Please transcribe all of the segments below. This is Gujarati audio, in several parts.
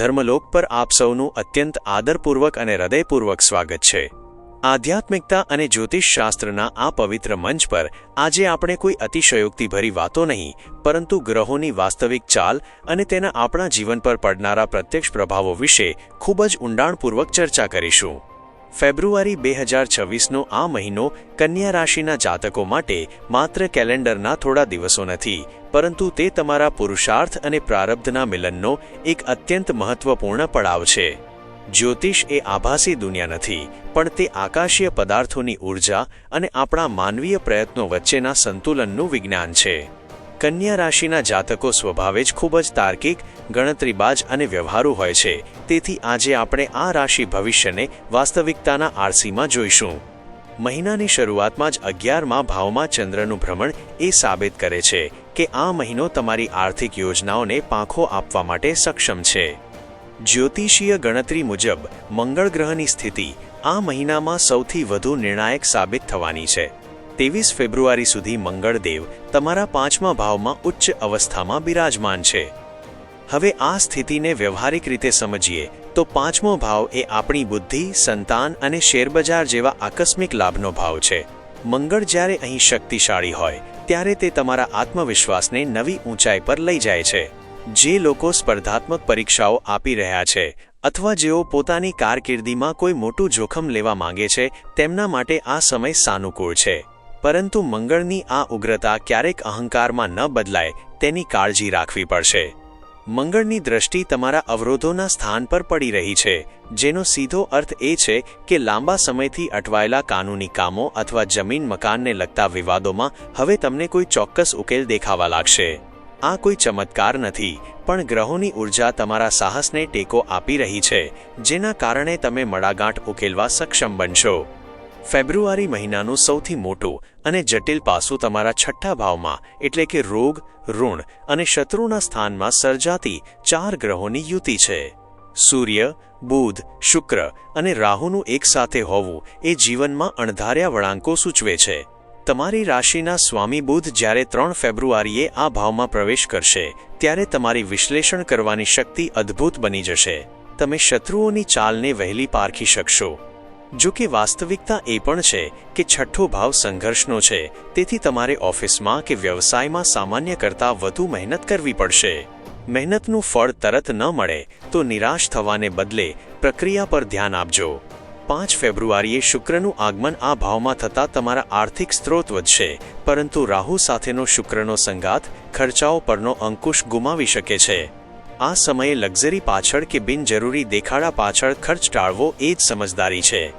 ધર્મલોક પર આપ સૌનું અત્યંત આદરપૂર્વક અને હૃદયપૂર્વક સ્વાગત છે. આધ્યાત્મિકતા અને જ્યોતિષશાસ્ત્રના આ પવિત્ર મંચ પર આજે આપણે કોઈ અતિશયોક્તિભરી વાતો નહીં, પરંતુ ગ્રહોની વાસ્તવિક ચાલ અને તેના આપણા જીવન પર પડનારા પ્રત્યક્ષ પ્રભાવો વિશે ખૂબ જ ઊંડાણપૂર્વક ચર્ચા કરીશું. ફેબ્રુઆરી બે હજાર છવ્વીસનો આ મહિનો કન્યા રાશિના જાતકો માટે માત્ર કેલેન્ડરના થોડા દિવસો નથી, પરંતુ તે તમારા પુરુષાર્થ અને પ્રારબ્ધના મિલનનો એક અત્યંત મહત્વપૂર્ણ પડાવ છે. જ્યોતિષ એ આભાસી દુનિયા નથી, પણ તે આકાશીય પદાર્થોની ઊર્જા અને આપણા માનવીય પ્રયત્નો વચ્ચેના સંતુલનનું વિજ્ઞાન છે. કન્યા રાશિના જાતકો સ્વભાવે જ ખૂબ જ તાર્કિક, ગણતરીબાજ અને વ્યવહારુ હોય છે તેથી આજે આપણે આ રાશિ ભવિષ્યને વાસ્તવિકતાના આરસીમાં જોઈશું. મહિનાની શરૂઆતમાં જ અગિયારમાં ભાવમાં ચંદ્રનું ભ્રમણ એ સાબિત કરે છે કે આ મહિનો તમારી આર્થિક યોજનાઓને પાંખો આપવા માટે સક્ષમ છે. જ્યોતિષીય ગણતરી મુજબ, મંગળ ગ્રહની સ્થિતિ આ મહિનામાં સૌથી વધુ નિર્ણાયક સાબિત થવાની છે. ત્રેવીસ ફેબ્રુઆરી સુધી મંગળદેવ તમારા પાંચમા ભાવમાં ઉચ્ચ અવસ્થામાં બિરાજમાન છે. હવે આ સ્થિતિને વ્યવહારિક રીતે સમજીએ, તો પાંચમો ભાવ એ આપણી બુદ્ધિ, સંતાન અને શેરબજાર જેવા આકસ્મિક લાભનો ભાવ છે. મંગળ જ્યારે અહીં શક્તિશાળી હોય, ત્યારે તે તમારા આત્મવિશ્વાસને નવી ઊંચાઈ પર લઈ જાય છે. જે લોકો સ્પર્ધાત્મક પરીક્ષાઓ આપી રહ્યા છે, અથવા જેઓ પોતાની કારકિર્દીમાં કોઈ મોટું જોખમ લેવા માંગે છે, તેમના માટે આ સમય સાનુકૂળ છે. પરંતુ મંગળની આ ઉગ્રતા ક્યારેક અહંકારમાં ન બદલાય, તેની કાળજી રાખવી પડશે. મંગળની દ્રષ્ટિ તમારા અવરોધોના સ્થાન પર પડી રહી છે, જેનો સીધો અર્થ એ છે કે લાંબા સમયથી અટવાયેલા કાનૂની કામો અથવા જમીન મકાનને લગતા વિવાદોમાં હવે તમને કોઈ ચોક્કસ ઉકેલ દેખાવા લાગશે. આ કોઈ ચમત્કાર નથી, પણ ગ્રહોની ઊર્જા તમારા સાહસને ટેકો આપી રહી છે, જેના કારણે તમે મડાગાંઠ ઉકેલવા સક્ષમ બનશો. ફેબ્રુઆરી મહિનાનું સૌથી મોટું અને જટિલ પાસું તમારા છઠ્ઠા ભાવમાં એટલે કે રોગ, ઋણ અને શત્રુના સ્થાનમાં સર્જાતી ચાર ગ્રહોની યુતિ છે. સૂર્ય, બુધ, શુક્ર અને રાહુનું એકસાથે હોવું એ જીવનમાં અણધાર્યા વળાંકો સૂચવે છે. તમારી રાશિના સ્વામી બુધ જ્યારે ત્રણ ફેબ્રુઆરીએ આ ભાવમાં પ્રવેશ કરશે, ત્યારે તમારી વિશ્લેષણ કરવાની શક્તિ અદ્ભુત બની જશે. તમે શત્રુઓની ચાલને વહેલી પારખી શકશો. જો કે વાસ્તવિકતા એ પણ છે કે છઠ્ઠો ભાવ સંઘર્ષનો છે. તેથી તમારે ઓફિસમાં કે વ્યવસાયમાં સામાન્ય કરતાં વધુ મહેનત કરવી પડશે. મહેનતનું ફળ તરત ન મળે તો નિરાશ થવાને બદલે પ્રક્રિયા પર ધ્યાન આપજો. પાંચ ફેબ્રુઆરીએ શુક્રનું આગમન આ ભાવમાં થતાં તમારા આર્થિક સ્ત્રોત વધશે, પરંતુ રાહુ સાથેનો શુક્રનો સંગાત ખર્ચાઓ પરનો અંકુશ ગુમાવી શકે છે. આ સમયે લક્ઝરી પાછળ કે બિનજરૂરી દેખાડા પાછળ ખર્ચ ટાળવો એ જ સમજદારી છે.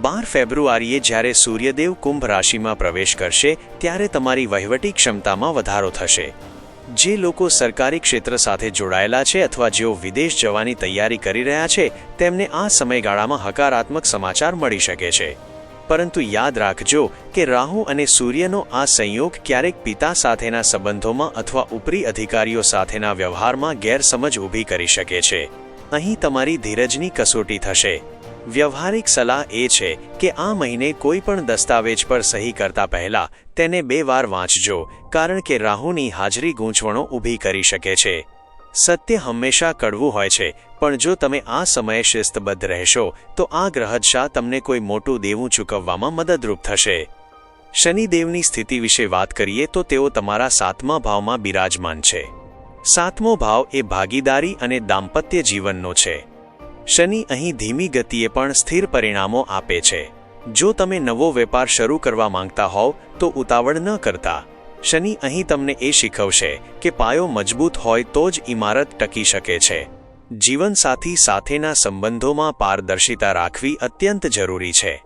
બાર ફેબ્રુઆરીએ જ્યારે સૂર્યદેવ કુંભ રાશિમાં પ્રવેશ કરશે, ત્યારે તમારી વહીવટી ક્ષમતામાં વધારો થશે. જે લોકો સરકારી ક્ષેત્ર સાથે જોડાયેલા છે અથવા જેઓ વિદેશ જવાની તૈયારી કરી રહ્યા છે, તેમને આ સમયગાળામાં હકારાત્મક સમાચાર મળી શકે છે. પરંતુ યાદ રાખજો કે રાહુ અને સૂર્યનો આ સંયોગ ક્યારેક પિતા સાથેના સંબંધોમાં અથવા ઉપરી અધિકારીઓ સાથેના વ્યવહારમાં ગેરસમજ ઊભી કરી શકે છે. અહીં તમારી ધીરજની કસોટી થશે. વ્યવહારિક સલાહ એ છે કે આ મહિને કોઈ પણ દસ્તાવેજ પર સહી કરતા પહેલા તેને બે વાર વાંચજો, કારણ કે રાહુની હાજરી ગૂંચવણો ઊભી કરી શકે છે. સત્ય હંમેશા કડવું હોય છે પણ જો તમે આ સમયે શિસ્તબદ્ધ રહેશો, તો આ ગ્રહદશા તમને કોઈ મોટું દેવું ચૂકવવામાં મદદરૂપ થશે. શનિદેવની સ્થિતિ વિશે વાત કરીએ તો તેઓ તમારા સાતમા ભાવમાં બિરાજમાન છે. સાતમો ભાવ એ ભાગીદારી અને દાંપત્ય જીવનનો છે. શનિ અહીં ધીમી ગતિએ પણ સ્થિર પરિણામો આપે છે. જો તમે નવો વેપાર શરૂ કરવા માંગતા હોવ, તો ઉતાવળ ન કરતા. શનિ અહીં તમને એ શીખવશે કે પાયો મજબૂત હોય તો જ ઇમારત ટકી શકે છે. જીવનસાથી સાથેના સંબંધોમાં પારદર્શિતા રાખવી અત્યંત જરૂરી છે.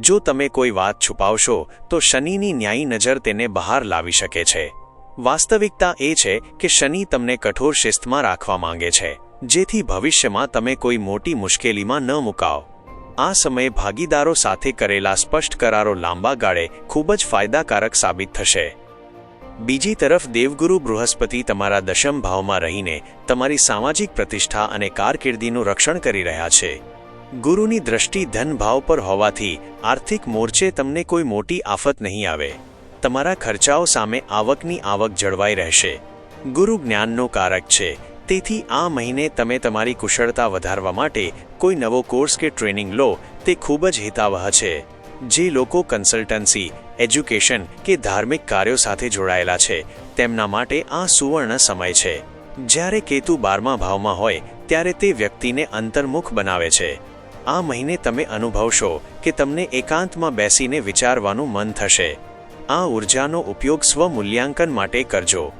જો તમે કોઈ વાત છુપાવશો, તો શનિની ન્યાયી નજર તેને બહાર લાવી શકે છે. વાસ્તવિકતા એ છે કે શનિ તમને કઠોર શિસ્તમાં રાખવા માંગે છે, જેથી ભવિષ્યમાં તમે કોઈ મોટી મુશ્કેલીમાં ન મુકાવ આ સમયે ભાગીદારો સાથે કરેલા સ્પષ્ટ કરારો લાંબા ગાળે ખૂબ જ ફાયદાકારક સાબિત થશે. બીજી તરફ દેવગુરુ બૃહસ્પતિ તમારા દશમ ભાવમાં રહીને તમારી સામાજિક પ્રતિષ્ઠા અને કારકિર્દીનું રક્ષણ કરી રહ્યા છે. ગુરુની દ્રષ્ટિ ધન ભાવ પર હોવાથી આર્થિક મોરચે તમને કોઈ મોટી આફત નહીં આવે. તમારા ખર્ચાઓ સામે આવકની આવક જળવાઈ રહેશે. ગુરુ જ્ઞાનનો કારક છે. તેથી આ મહિને તમે તમારી કુશળતા વધારવા માટે કોઈ નવો કોર્સ કે ટ્રેનિંગ લો, તે ખૂબ જ હિતાવહ છે. જે લોકો કન્સલ્ટન્સી, એજ્યુકેશન કે ધાર્મિક કાર્યો સાથે જોડાયેલા છે, તેમના માટે આ સુવર્ણ સમય છે. જ્યારે કેતુ બારમા ભાવમાં હોય, ત્યારે તે વ્યક્તિને અંતર્મુખ બનાવે છે. આ મહિને તમે અનુભવશો કે તમને એકાંતમાં બેસીને વિચારવાનું મન થશે. આ ઉર્જાનો ઉપયોગ સ્વમૂલ્યાંકન માટે કરજો.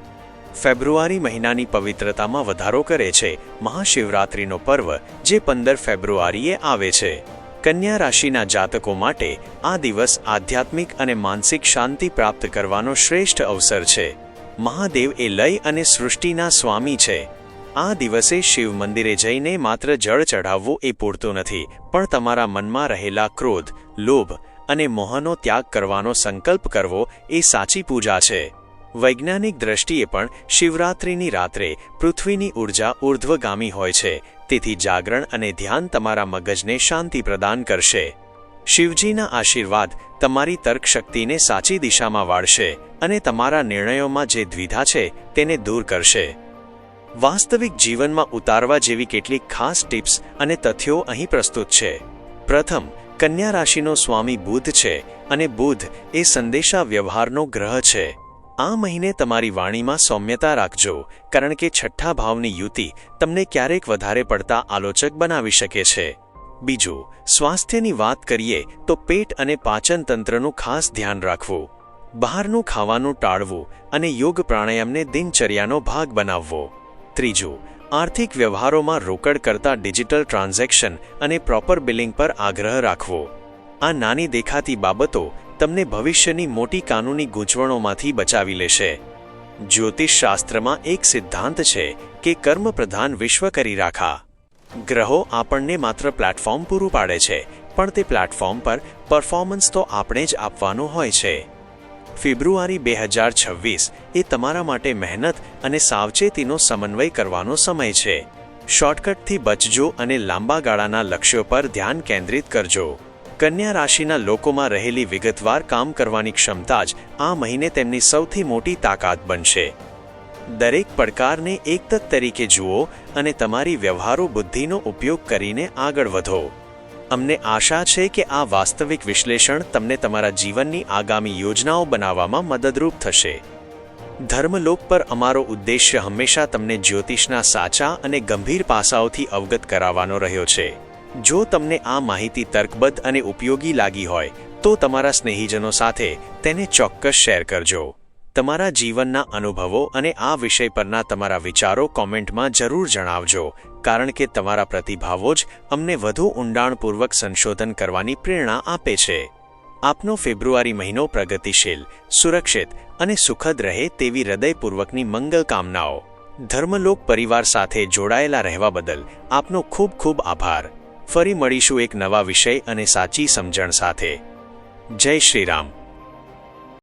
ફેબ્રુઆરી મહિનાની પવિત્રતામાં વધારો કરે છે મહાશિવરાત્રિનો પર્વ, જે પંદર ફેબ્રુઆરીએ આવે છે. કન્યા રાશિના જાતકો માટે આ દિવસ આધ્યાત્મિક અને માનસિક શાંતિ પ્રાપ્ત કરવાનો શ્રેષ્ઠ અવસર છે. મહાદેવ એ લય અને સૃષ્ટિના સ્વામી છે. આ દિવસે શિવ મંદિરે જઈને માત્ર જળ ચઢાવવું એ પૂરતું નથી, પણ તમારા મનમાં રહેલા ક્રોધ, લોભ અને મોહનો ત્યાગ કરવાનો સંકલ્પ કરવો એ સાચી પૂજા છે. વૈજ્ઞાનિક દ્રષ્ટિએ પણ શિવરાત્રિની રાત્રે પૃથ્વીની ઊર્જા ઉર્ધ્વગામી હોય છે. તેથી જાગરણ અને ધ્યાન તમારા મગજને શાંતિ પ્રદાન કરશે. શિવજીના આશીર્વાદ તમારી તર્કશક્તિને સાચી દિશામાં વાળશે અને તમારા નિર્ણયોમાં જે દ્વિધા છે તેને દૂર કરશે. વાસ્તવિક જીવનમાં ઉતારવા જેવી કેટલીક ખાસ ટિપ્સ અને તથ્યો અહીં પ્રસ્તુત છે. પ્રથમ, કન્યા રાશિનો સ્વામી બુધ છે અને બુધ એ સંદેશા વ્યવહારનો ગ્રહ છે. આ મહિને તમારી વાણીમાં સૌમ્યતા રાખજો, કારણ કે છઠ્ઠા ભાવની યુતિ તમને ક્યારેક વધારે પડતા આલોચક બનાવી શકે છે. બીજું, સ્વાસ્થ્યની વાત કરીએ તો પેટ અને પાચન તંત્રનું ખાસ ધ્યાન રાખવું, બહારનું ખાવાનું ટાળવું અને યોગ પ્રાણાયામને દિનચર્યાનો ભાગ બનાવવો. ત્રીજું, આર્થિક વ્યવહારોમાં રોકડ કરતા ડિજિટલ ટ્રાન્ઝેક્શન અને પ્રોપર બિલિંગ પર આગ્રહ રાખવો. આ નાની દેખાતી બાબતો તમને ભવિષ્યની મોટી કાનૂની ગૂંચવણોમાંથી બચાવી લેશે. જ્યોતિષશાસ્ત્રમાં એક સિદ્ધાંત છે કે કર્મપ્રધાન વિશ્વ કરી રાખા. ગ્રહો આપણને માત્ર પ્લેટફોર્મ પૂરું પાડે છે, પણ તે પ્લેટફોર્મ પર પરફોર્મન્સ તો આપણે જ આપવાનું હોય છે. ફેબ્રુઆરી બે હજાર છવ્વીસ એ તમારા માટે મહેનત અને સાવચેતીનો સમન્વય કરવાનો સમય છે. શોર્ટકટથી બચજો અને લાંબા ગાળાના લક્ષ્યો પર ધ્યાન કેન્દ્રિત કરજો. કન્યા રાશિના લોકોમાં રહેલી વિગતવાર કામ કરવાની ક્ષમતા જ આ મહિને તેમની સૌથી મોટી તાકાત બનશે. દરેક પડકારને એક તક તરીકે જુઓ અને તમારી વ્યવહારો બુદ્ધિનો ઉપયોગ કરીને આગળ વધો. અમને આશા છે કે આ વાસ્તવિક વિશ્લેષણ તમને તમારા જીવનની આગામી યોજનાઓ બનાવવામાં મદદરૂપ થશે. ધર્મલોક પર અમારો ઉદ્દેશ્ય હંમેશા તમને જ્યોતિષના સાચા અને ગંભીર પાસાઓથી અવગત કરાવવાનો રહ્યો છે. જો તમને આ માહિતી તર્કબદ્ધ અને ઉપયોગી લાગી હોય, તો તમારા સ્નેહીજનો સાથે તેને ચોક્કસ શેર કરજો. તમારા જીવનના અનુભવો અને આ વિષય પરના તમારા વિચારો કોમેન્ટમાં જરૂર જણાવજો, કારણ કે તમારા પ્રતિભાવો જ અમને વધુ ઊંડાણપૂર્વક સંશોધન કરવાની પ્રેરણા આપે છે. આપનો ફેબ્રુઆરી મહિનો પ્રગતિશીલ, સુરક્ષિત અને સુખદ રહે તેવી હૃદયપૂર્વકની મંગલ કામનાઓ. ધર્મલોક પરિવાર સાથે જોડાયેલા રહેવા બદલ આપનો ખૂબ ખૂબ આભાર. ફરી મળીશું એક નવા વિષય અને સાચી સમજણ સાથે. જય શ્રી રામ